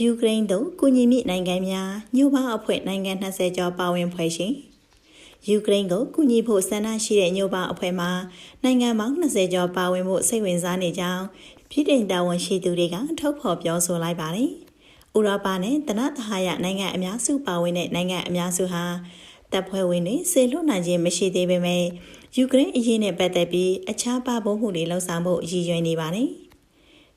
ယူကရိန်းသို့ကူညီမိနိုင်ငံများညို့ပေါင်းအဖွဲ့နိုင်ငံ20ကျော်ပါဝင်ဖွဲ့ရှင်ယူကရိန်းကိုကူညီဖို့ဆန္ဒရှိတဲ့ညို့ပေါင်းအဖွဲ့မှာနိုင်ငံပေါင်း20ကျော်ပါဝင်ဖို့စိတ်ဝင်စားနေကြောင်းပြည်ထောင်တာဝန်ရှိသူတွေကထုတ်ဖော်ပြောဆိုလိုက်ပါတယ်။ဥရောပနဲ့တနတဟာယနိုင်ငံအများစုပါဝင်တဲ့နိုင်ငံအများစုဟာတပ်ဖွဲ့ဝင်တွေဆေလွတ်နိုင်ခြင်းမရှိသေးပေမဲ့ယူကရိန်းအရေးနဲ့ပတ်သက်ပြီးအခြားပါဖို့မှုတွေလှုံ့ဆော်ဖို့ရည်ရွယ်နေပါတယ်။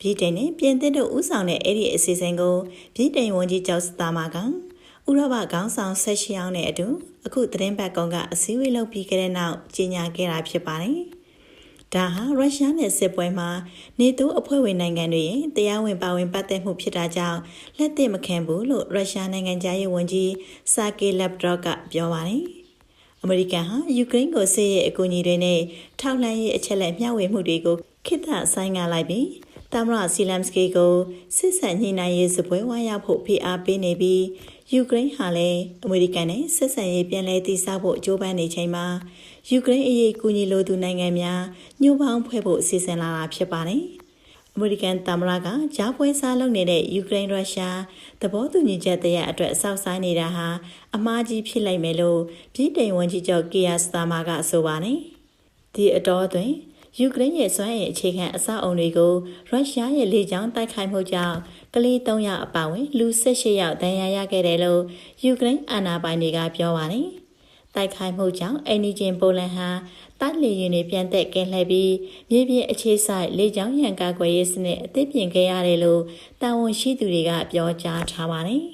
ပြည်တိုင်နဲ့ပြင်သစ်တို့ဦးဆောင်တဲ့အဲ့ဒီအစီအစဉ်ကိုပြည်တိုင်ဝန်ကြီးကျောက်စတာမာကဥရောပခေါင်းဆောင်ဆက်ရှိအောင်နဲ့အတူအခုသတင်းပတ်ကောင်ကအစည်းအဝေးလုပ်ပြီးကြတဲ့နောက်ကြီးညာခဲ့တာဖြစ်ပါတယ်။ဒါဟာရုရှားနဲ့စစ်ပွဲမှာနေတိုးအဖွဲ့ဝင်နိုင်ငံတွေရဲ့တရားဝင်ပါဝင်ပတ်သက်မှုဖြစ်တာကြောင့်လက်သင့်မခံဘူးလို့ရုရှားနိုင်ငံသားရေးဝန်ကြီးစာကေလက်ဒရော့ကပြောပါတယ်။အမေရိကန်ဟာယူကရိန်းကိုစစ်ရေးအကူအညီတွေနဲ့ထောက်လှမ်းရေးအချက်လက်မျှဝေမှုတွေကိုခိတ္တဆိုင်ငါလိုက်ပြီး တမရစီလမ်စကီကိုစစ်ဆက်ညှိနှိုင်းရေးစပွဲဝါရောက်ဖို့ဖိအားပေးနေပြီးယူကရိန်းဟာလည်းအမေရိကန်နဲ့ဆက်ဆံရေးပြန်လည်တည်ဆောက်ဖို့ကြိုးပမ်းနေချိန်မှာယူကရိန်းအရေးကူညီလိုသူနိုင်ငံများညှို့ပေါင်းဖွဲ့ဖို့စီစဉ်လာတာဖြစ်ပါတယ်။အမေရိကန်သမ္မတကကြားပွဲစားလုပ်နေတဲ့ယူကရိန်းရုရှားသဘောတူညီချက်တရအတွက်အဆောက်ဆိုင်နေတာဟာအမှားကြီးဖြစ်လိုက်မယ်လို့ပြည်တိုင်ဝန်ကြီးချုပ်ကီယာစတာမာကဆိုပါတယ်။ဒီအတော်အတွင်း ယူကရိန်းရဲ့စွမ်းရည်အခြေခံအဆောက်အုံတွေကိုရုရှားရဲ့လေကြောင်းတိုက်ခိုက်မှုကြောင့်ကလေး3ယောက်အပါအဝင်လူ18ယောက်ဒဏ်ရာရခဲ့တယ်လို့ယူကရိန်းအာဏာပိုင်တွေကပြောပါတယ်။တိုက်ခိုက်မှုကြောင့်အနီဂျင်ပိုလန်ဟာတိုက်လေယာဉ်တွေပြန်သက်ကင်းလှည့်ပြီးမြေပြင်အခြေဆိုင်လေကြောင်းရန်ကာကွယ်ရေးစနစ်အသစ်ပြင်ခဲ့ရတယ်လို့တာဝန်ရှိသူတွေကပြောကြားထားပါတယ်။